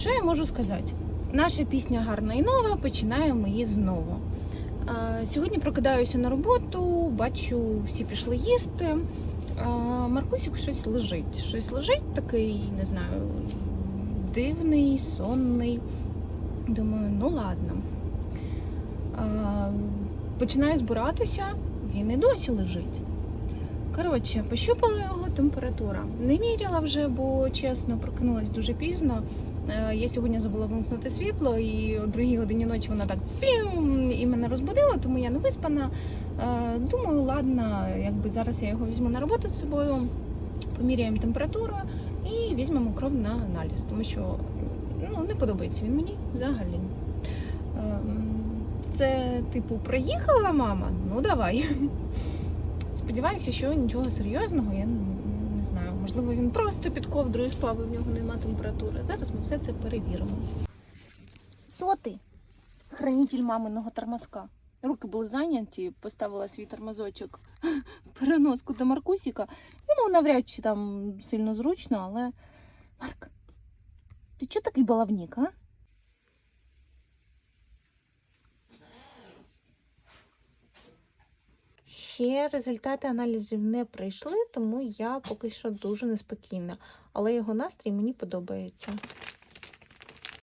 Що я можу сказати? Наша пісня гарна і нова, починаємо її знову. Сьогодні прокидаюся на роботу, бачу, всі пішли їсти. Маркусик щось лежить. Щось лежить такий, не знаю, дивний, сонний. Думаю, ну ладно. Починаю збиратися, він і досі лежить. Коротше, пощупала його температура. Не міряла вже, бо чесно, прокинулась дуже пізно. Е, Я сьогодні забула вимкнути світло, і о другій годині ночі вона так пім і мене розбудила, тому я не виспана. Е, Думаю, ладно, якби зараз я його візьму на роботу з собою, поміряємо температуру і візьмемо кров на аналіз, тому що ну, не подобається він мені взагалі. Ем, Це, типу, приїхала мама? Ну давай. Сподіваюся, що нічого серйозного, я не знаю. Можливо, він просто під ковдрою спав, і в нього нема температури. Зараз ми все це перевіримо. Соти, хранитель маминого тормозка. Руки були зайняті, поставила свій тормозочок переноску до Маркусіка. Йому навряд чи там сильно зручно, але. Марк, ти чого такий балавнік, а? Ще результати аналізів не прийшли, тому я поки що дуже неспокійна. Але його настрій мені подобається.